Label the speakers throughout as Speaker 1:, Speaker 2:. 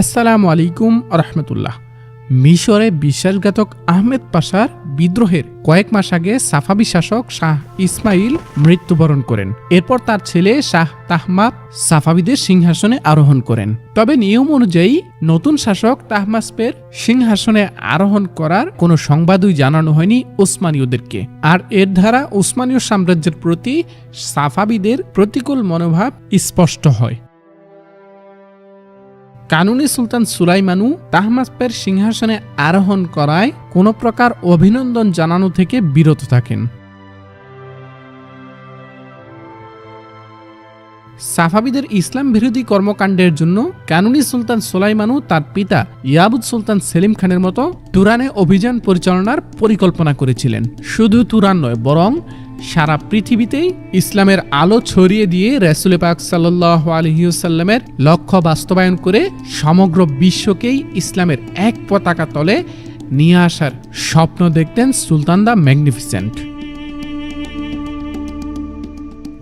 Speaker 1: আসসালামু আলাইকুম রহমতুল্লাহ মিশরে বিশ্বাসঘাতক আহমেদ পাশার বিদ্রোহের কয়েক মাস আগে সাফাবি শাসক শাহ ইসমাইল মৃত্যুবরণ করেন। এরপর তার ছেলে শাহ তাহমাদ সাফাবিদের সিংহাসনে আরোহণ করেন। তবে নিয়ম অনুযায়ী নতুন শাসক তাহমাসপের সিংহাসনে আরোহণ করার কোনো সংবাদই জানানো হয়নি ওসমানীয়দেরকে। আর এর দ্বারা ওসমানীয় সাম্রাজ্যের প্রতি সাফাবিদের প্রতিকূল মনোভাব স্পষ্ট হয়। কানুনি সুলতান সুলাইমানু তাহমাসপের সিংহাসনে আরোহণ করায় কোনো প্রকার অভিনন্দন জানানো থেকে বিরত থাকেন। সাফাবিদের ইসলাম বিরোধী কর্মকাণ্ডের জন্য কানুনি সুলতান সোলাইমানু তার পিতা ইয়াবুদ সুলতান সেলিম খানের মতো তুরানে অভিযান পরিচালনার পরিকল্পনা করেছিলেন। শুধু তুরান নয়, বরং সারা পৃথিবীতেই ইসলামের আলো ছড়িয়ে দিয়ে রেসুল পাক সাল্লাহ আলহিউসাল্লামের লক্ষ্য বাস্তবায়ন করে সমগ্র বিশ্বকেই ইসলামের এক পতাকা তলে নিয়ে আসার স্বপ্ন দেখতেন সুলতান দ্য ম্যাগনিফিসেন্ট।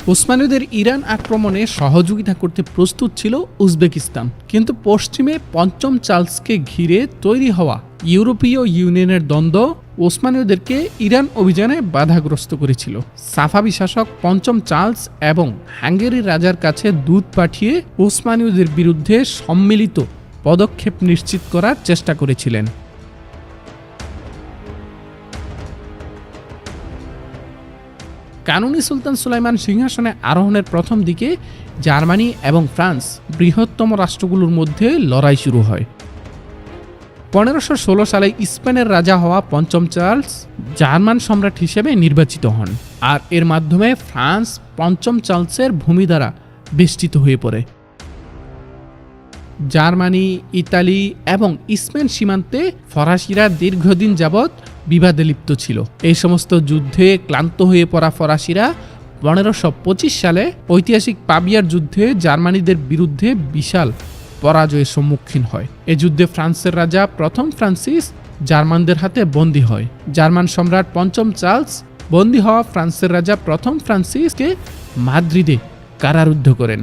Speaker 1: ওসমানীয়দের ইরান আক্রমণে সহযোগিতা করতে প্রস্তুত ছিল উজবেকিস্তান, কিন্তু পশ্চিমে পঞ্চম চার্লসকে ঘিরে তৈরি হওয়া ইউরোপীয় ইউনিয়নের দ্বন্দ্ব ওসমানীয়দেরকে ইরান অভিযানে বাধাগ্রস্ত করেছিল। সাফাবি শাসক পঞ্চম চার্লস এবং হাঙ্গেরির রাজার কাছে দূত পাঠিয়ে ওসমানীয়দের বিরুদ্ধে সম্মিলিত পদক্ষেপ নিশ্চিত করার চেষ্টা করেছিলেন। কানুনি সুলতান সুলাইমান সিংহাসনে আরোহণের প্রথম দিকে জার্মানি এবং ফ্রান্স বৃহত্তম রাষ্ট্রগুলোর মধ্যে লড়াই শুরু হয়। পনেরোশো ষোলো সালে স্পেনের রাজা হওয়া পঞ্চম চার্লস জার্মান সম্রাট হিসেবে নির্বাচিত হন আর এর মাধ্যমে ফ্রান্স পঞ্চম চার্লসের ভূমি দ্বারা বেষ্টিত হয়ে পড়ে। জার্মানি, ইতালি এবং স্পেন সীমান্তে ফরাসিরা দীর্ঘদিন যাবৎ বিবাদে লিপ্ত ছিল। এই সমস্ত যুদ্ধে ক্লান্ত হয়ে পড়া ফরাসিরা পনেরোশো সালে ঐতিহাসিক পাবিয়ার যুদ্ধে জার্মানিদের বিরুদ্ধে বিশাল পরাজয়ের সম্মুখীন হয়। এ যুদ্ধে ফ্রান্সের রাজা প্রথম ফ্রান্সিস জার্মানদের হাতে বন্দী হয়। জার্মান সম্রাট পঞ্চম চার্লস বন্দী হওয়া ফ্রান্সের রাজা প্রথম ফ্রান্সিসকে মাদ্রিদে কারারুদ্ধ করেন।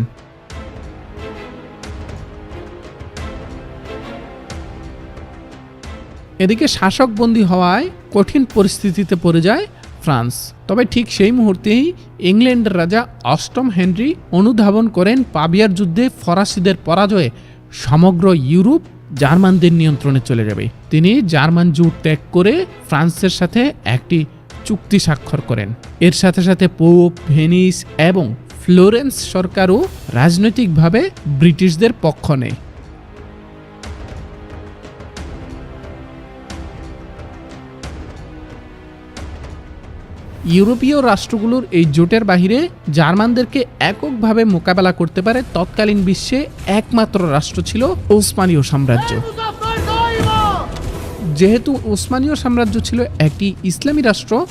Speaker 1: এদিকে শাসক বন্দী হওয়ায় কঠিন পরিস্থিতিতে পড়ে যায় ফ্রান্স। তবে ঠিক সেই মুহূর্তেই ইংল্যান্ডের রাজা অষ্টম হেনরি অনুধাবন করেন পাবিয়ার যুদ্ধে ফরাসিদের পরাজয়ে সমগ্র ইউরোপ জার্মানদের নিয়ন্ত্রণে চলে যাবে। তিনি জার্মান জুট ত্যাগ করে ফ্রান্সের সাথে একটি চুক্তি স্বাক্ষর করেন। এর সাথে সাথে পোপ, ভেনিস এবং ফ্লোরেন্স সরকারও রাজনৈতিকভাবে ব্রিটিশদের পক্ষ নেয়। ইউরোপীয় রাষ্ট্রগুলোর এই জোটের বাহিরে জার্মানদেরকে এককভাবে মোকাবেলা করতে পারে তৎকালীন বিশ্বে একমাত্র রাষ্ট্র ছিল ওসমানীয় সাম্রাজ্য। যেহেতু ওসমানীয় সাম্রাজ্য ছিল একটি ইসলামী রাষ্ট্র,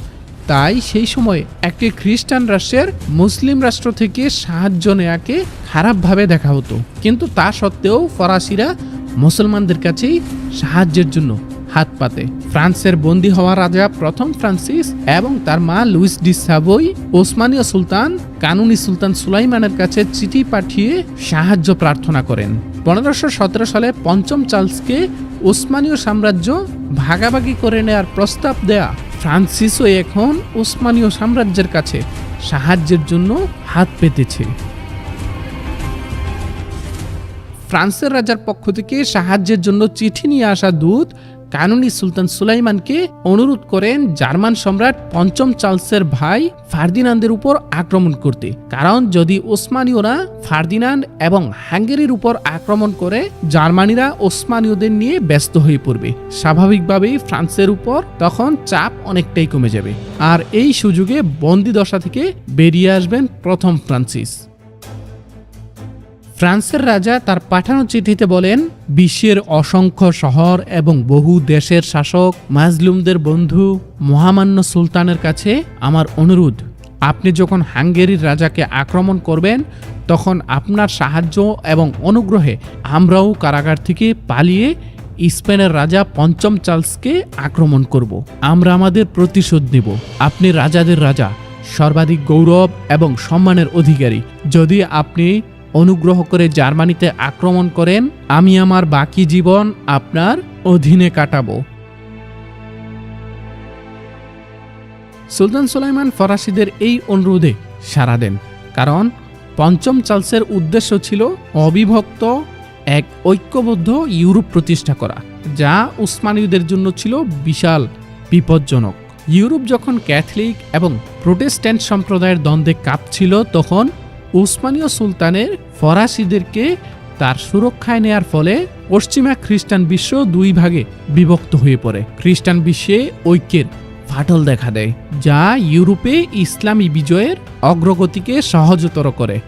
Speaker 1: তাই সেই সময়ে একটি খ্রিস্টান রাষ্ট্রের মুসলিম রাষ্ট্র থেকে সাহায্য নেয়াকে খারাপভাবে দেখা হতো। কিন্তু তা সত্ত্বেও ফরাসিরা মুসলমানদের কাছেই সাহায্যের জন্য হাত পাতে। ফ্রান্সের বন্দী হওয়া রাজা প্রথম ফ্রান্সিস এবং তার মা লুইস ডি সাবই ওসমানীয় সুলতান, কানুনি সুলতান সুলাইমানের কাছে চিঠি পাঠিয়ে সাহায্য প্রার্থনা করেন। পনেরোশো সতেরো সালে পঞ্চম চার্লসকে ওসমানীয় সাম্রাজ্য ভাগাভাগি করে নেয়ার প্রস্তাব দেয়া ফ্রান্সিসও এখন ওসমানীয় সাম্রাজ্যের কাছে সাহায্যের জন্য হাত পেতেছে। ফ্রান্সের রাজার পক্ষ থেকে সাহায্যের জন্য চিঠি নিয়ে আসা দূত কানুনি সুলতান সুলাইমানকে অনুরোধ করেন জার্মান সম্রাট পঞ্চম চার্লসের ভাই ফার্দিনান্দের উপর আক্রমণ করতে। কারণ যদি ওসমানীয়রা ফার্দিনান্ড এবং হাঙ্গেরির উপর আক্রমণ করে, জার্মানিরা ওসমানীয়দের নিয়ে ব্যস্ত হয়ে পড়বে। স্বাভাবিকভাবেই ফ্রান্সের উপর তখন চাপ অনেকটাই কমে যাবে। আর এই সুযোগে বন্দি দশা থেকে বেরিয়ে আসবেন প্রথম ফ্রান্সিস। ফ্রান্সের রাজা তার পাঠানো চিঠিতে বলেন, বিশ্বের অসংখ্য শহর এবং বহু দেশের শাসক, মাজলুমদের বন্ধু, মহামান্য সুলতানের কাছে আমার অনুরোধ, আপনি যখন হাঙ্গেরির রাজাকে আক্রমণ করবেন, তখন আপনার সাহায্য এবং অনুগ্রহে আমরাও কারাগার থেকে পালিয়ে স্পেনের রাজা পঞ্চম চার্লসকে আক্রমণ করব। আমরা আমাদের প্রতিশোধ নেব। আপনি রাজাদের রাজা, সর্বাধিক গৌরব এবং সম্মানের অধিকারী। যদি আপনি অনুগ্রহ করে জার্মানিতে আক্রমণ করেন, আমি আমার বাকি জীবন আপনার অধীনে কাটাবো। সুলতান সুলাইমান ফরাসিদের এই অনুরোধে সাড়া দেন, কারণ পঞ্চম চার্লসের উদ্দেশ্য ছিল অবিভক্ত এক ঐক্যবদ্ধ ইউরোপ প্রতিষ্ঠা করা, যা উসমানীয়দের জন্য ছিল বিশাল বিপজ্জনক। ইউরোপ যখন ক্যাথলিক এবং প্রোটেস্ট্যান্ট সম্প্রদায়ের দ্বন্দ্বে কাঁপছিল, তখন উসমানীয় সুলতানের ফরাসিদেরকে তার সুরক্ষায় নেয়ার ফলে পশ্চিমা খ্রিস্টান বিশ্ব দুই ভাগে বিভক্ত হয়ে পড়ে। খ্রিস্টান বিশ্বে ঐক্যের ফাটল দেখা দেয়, যা ইউরোপে ইসলামী বিজয়ের অগ্রগতিকে সহজতর করে।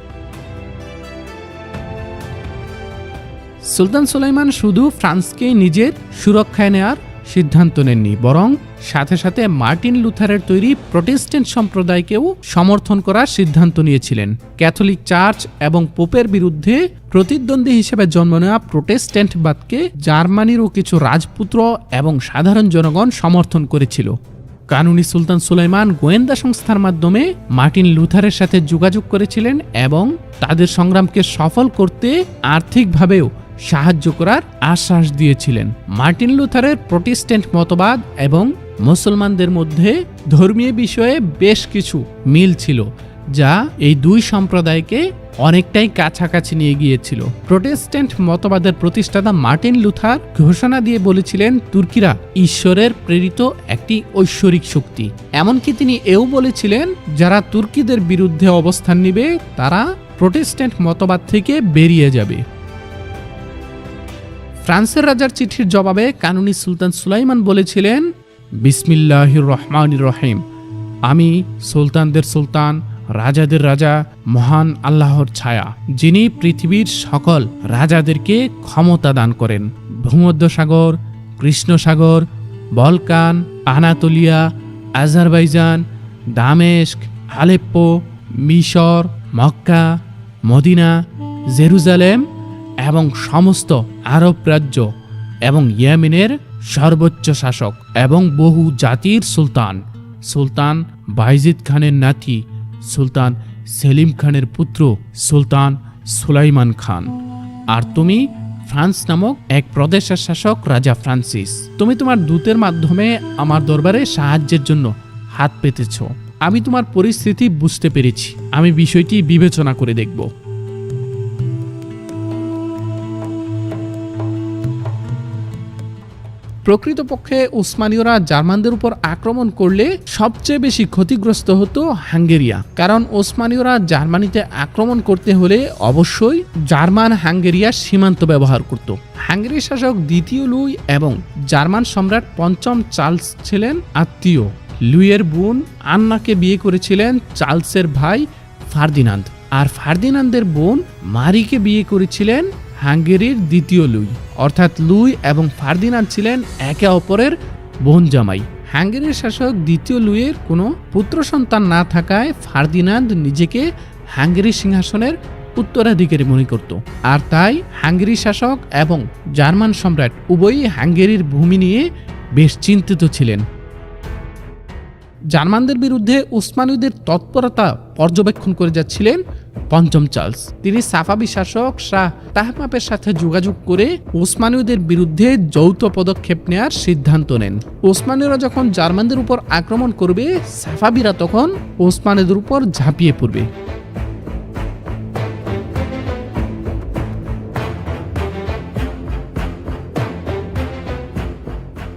Speaker 1: সুলতান সুলাইমান শুধু ফ্রান্সকে নিজের সুরক্ষায় নেয়ার সিদ্ধান্ত নেননি, বরং সাথে সাথে মার্টিন লুথারের তৈরি প্রোটেস্ট্যান্ট সম্প্রদায়কেও সমর্থন করার সিদ্ধান্ত নিয়েছিলেন। ক্যাথলিক চার্চ এবং পোপের বিরুদ্ধে প্রতিদ্বন্দ্বী হিসেবে জন্ম নেওয়া প্রোটেস্ট্যান্টবাদকে জার্মানিরও কিছু রাজপুত্র এবং সাধারণ জনগণ সমর্থন করেছিল। কানুনি সুলতান সুলাইমান গোয়েন্দা সংস্থার মাধ্যমে মার্টিন লুথারের সাথে যোগাযোগ করেছিলেন এবং তাদের সংগ্রামকে সফল করতে আর্থিকভাবেও সাহায্য করার আশ্বাস দিয়েছিলেন। মার্টিন লুথারের প্রোটেস্ট্যান্ট মতবাদ এবং মুসলমানদের মধ্যে ধর্মীয় বিষয়ে বেশ কিছু মিল ছিল, যা এই দুই সম্প্রদায়কে অনেকটাই কাছাকাছি নিয়ে গিয়েছিল। প্রোটেস্ট্যান্ট মতবাদের প্রতিষ্ঠাতা মার্টিন লুথার ঘোষণা দিয়ে বলেছিলেন, তুর্কিরা ঈশ্বরের প্রেরিত একটি ঐশ্বরিক শক্তি। এমনকি তিনি এও বলেছিলেন, যারা তুর্কিদের বিরুদ্ধে অবস্থান নিবে, তারা প্রোটেস্ট্যান্ট মতবাদ থেকে বেরিয়ে যাবে। ফ্রান্সের রাজার চিঠির জবাবে কানুনি সুলতান সুলাইমান বলেছিলেন, বিসমিল্লাহির রহমানির রহিম। আমি সুলতানদের সুলতান, রাজাদের রাজা, মহান আল্লাহর ছায়া, যিনি পৃথিবীর সকল রাজাদেরকে ক্ষমতা দান করেন। ভূমধ্যসাগর, কৃষ্ণসাগর, বলকান, আনাতোলিয়া, আজারবাইজান, দামেস্ক, আলেপ্পো, মিশর, মক্কা, মদিনা, জেরুজালেম এবং সমস্ত আরব রাজ্য এবং ইয়েমেনের সর্বোচ্চ শাসক এবং বহু জাতির সুলতান। সুলতান বাইজিদ খানের নাতি, সুলতান সেলিম খানের পুত্র, সুলতান সুলাইমান খান। আর তুমি ফ্রান্স নামক এক প্রদেশের শাসক রাজা ফ্রান্সিস। তুমি তোমার দূতের মাধ্যমে আমার দরবারে সাহায্যের জন্য হাত পেতেছ। আমি তোমার পরিস্থিতি বুঝতে পেরেছি। আমি বিষয়টি বিবেচনা করে দেখব। প্রকৃতপক্ষে উসমানীয়রা জার্মানদের উপর আক্রমণ করলে সবচেয়ে বেশি ক্ষতিগ্রস্ত হতো হাঙ্গেরিয়া। কারণ ওসমানীয়রা জার্মানিতে আক্রমণ করতে হলে অবশ্যই জার্মান হাঙ্গেরিয়ার সীমান্ত ব্যবহার করত। হাঙ্গেরি শাসক দ্বিতীয় লুই এবং জার্মান সম্রাট পঞ্চম চার্লস ছিলেন আত্মীয়। লুইয়ের বোন আন্নাকে বিয়ে করেছিলেন চার্লসের ভাই ফার্দিনান্দ। আর ফার্দিনান্দের বোন মারিকে বিয়ে করেছিলেন হাঙ্গেরির দ্বিতীয় লুই, অর্থাৎ লুই এবং ফার্দিনান্দ ছিলেন একে অপরের বোন জামাই। হাঙ্গেরির শাসক দ্বিতীয় লুইয়ের কোনো পুত্র সন্তান না থাকায় ফার্দিনান্দ নিজেকে হাঙ্গেরি সিংহাসনের উত্তরাধিকারী মনে করত। আর তাই হাঙ্গেরি শাসক এবং জার্মান সম্রাট উভয়ই হাঙ্গেরির ভূমি নিয়ে বেশ চিন্তিত ছিলেন। জার্মানদের বিরুদ্ধে উসমানীয়দের তৎপরতা পর্যবেক্ষণ করে যাচ্ছিলেন পঞ্চম চার্লস। তিনি সাফাবি শাসক শাহ তাহমাপের সাথে যোগাযোগ করে ওসমানীয়দের বিরুদ্ধে যৌথ পদক্ষেপ নেয়ার সিদ্ধান্ত নেন। ওসমানীয়রা যখন জার্মানদের উপর আক্রমণ করবে, সাফাবিরা তখন ওসমানীদের উপর ঝাঁপিয়ে পড়বে।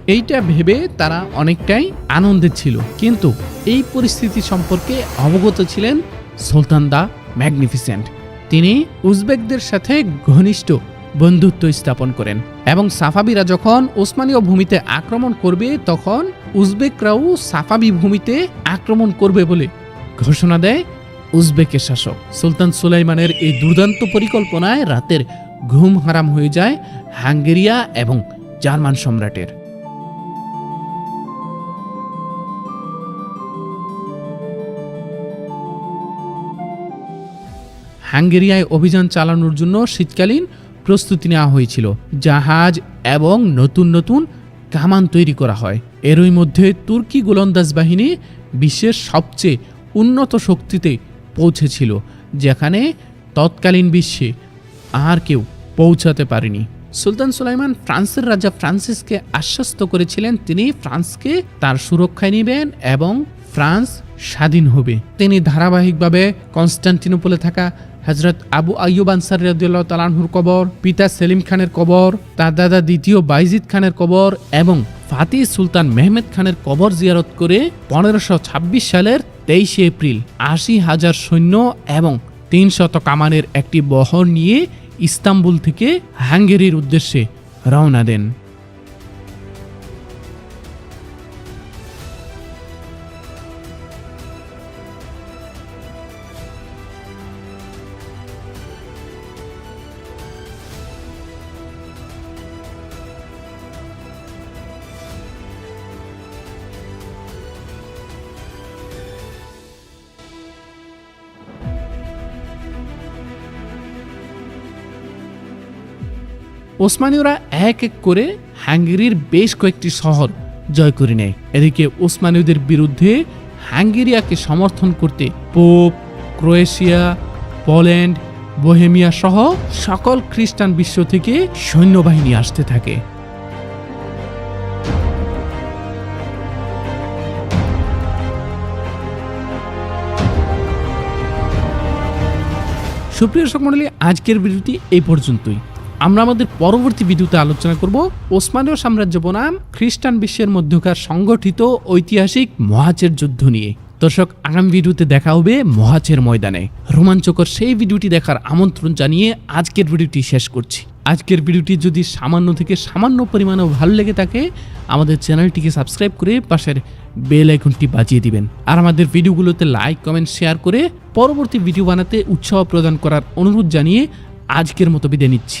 Speaker 1: এইটা ভেবে তারা অনেকটাই আনন্দে ছিল। কিন্তু এই পরিস্থিতি সম্পর্কে অবগত ছিলেন সুলতান দা ম্যাগনিফিসেন্ট। তিনি উজবেকদের সাথে ঘনিষ্ঠ বন্ধুত্ব স্থাপন করেন এবং সাফাবিরা যখন ওসমানীয় ভূমিতে আক্রমণ করবে, তখন উজবেকরাও সাফাবি ভূমিতে আক্রমণ করবে বলে ঘোষণা দেয় উজবেকের শাসক। সুলতান সুলাইমানের এই দুর্দান্ত পরিকল্পনায় রাতের ঘুম হারাম হয়ে যায় হাঙ্গেরিয়া এবং জার্মান সম্রাটের। হাঙ্গেরিয়ায় অভিযান চালানোর জন্য শীতকালীন প্রস্তুতি নেওয়া হয়েছিল, জাহাজ এবং নতুন নতুন কামান তৈরি করা হয়। এরই মধ্যে তুর্কি গোলন্দাজ বাহিনী বিশ্বের সবচেয়ে উন্নত শক্তিতে পৌঁছেছিল, যেখানে তৎকালীন বিশ্বে আর কেউ পৌঁছাতে পারেনি। সুলতান সুলাইমান ফ্রান্সের রাজা ফ্রান্সিসকে আশ্বস্ত করেছিলেন, তিনি ফ্রান্সকে তার সুরক্ষায় নেবেন এবং ফ্রান্স স্বাধীন হবে। তিনি ধারাবাহিকভাবে কনস্টান্টিনোপলে থাকা হজরত আবু আইয়ুব আনসার রাদিয়াল্লাহু তালাহুর কবর, পিতা সেলিম খানের কবর তার দাদা দ্বিতীয় বাইজিদ খানের কবর এবং ফাতিহ সুলতান মেহমেদ খানের কবর জিয়ারত করে পনেরোশো ছাব্বিশ সালের তেইশে এপ্রিল আশি হাজার সৈন্য এবং তিন শত কামানের একটি বহর নিয়ে ইস্তাম্বুল থেকে হাঙ্গেরির উদ্দেশ্যে রওনা দেন। ওসমানীয়রা এক এক করে হাঙ্গেরির বেশ কয়েকটি শহর জয় করে নেয়। এদিকে ওসমানীয়দের বিরুদ্ধে হাঙ্গেরিয়াকে সমর্থন করতে পোপ, ক্রোয়েশিয়া, পোল্যান্ড, বোহেমিয়া সহ সকল খ্রিস্টান বিশ্ব থেকে সৈন্যবাহিনী আসতে থাকে। সুপ্রিয় দর্শক আজকের ভিডিওটি এই পর্যন্তই। আমরা আমাদের পরবর্তী ভিডিওতে আলোচনা করব ওসমানীয় সাম্রাজ্য বনাম খ্রিস্টান বিশ্বের মধ্যকার সংগঠিত ঐতিহাসিক মহাচের যুদ্ধ নিয়ে। দর্শক, আগামী ভিডিওতে দেখা হবে মহাচের ময়দানে। রোমাঞ্চকর সেই ভিডিওটি দেখার আমন্ত্রণ জানিয়ে আজকের ভিডিওটি শেষ করছি। আজকের ভিডিওটি যদি সামান্য থেকে সামান্য পরিমাণেও ভালো লেগে থাকে, আমাদের চ্যানেলটিকে সাবস্ক্রাইব করে পাশের বেল আইকনটি বাজিয়ে দিবেন। আর আমাদের ভিডিওগুলোতে লাইক, কমেন্ট, শেয়ার করে পরবর্তী ভিডিও বানাতে উৎসাহ প্রদান করার অনুরোধ জানিয়ে আজকের মতো বিদায় নিচ্ছি।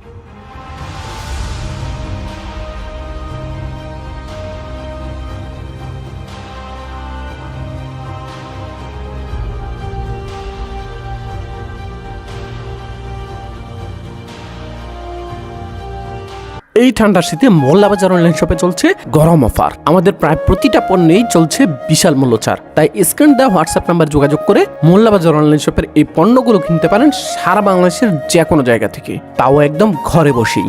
Speaker 2: এই ঠান্ডার শীতে মোল্লাবাজার অনলাইন শপে চলছে গরম অফার। আমাদের প্রায় প্রতিটা পণ্যেই চলছে বিশাল মূল্য ছাড় তাই স্ক্রিন দেওয়া হোয়াটসঅ্যাপ নাম্বার যোগাযোগ করে মোল্লাবাজার অনলাইন শপের এই পণ্যগুলো কিনতে পারেন সারা বাংলাদেশের যে কোনো জায়গা থেকে। তাও একদম ঘরে বসেই।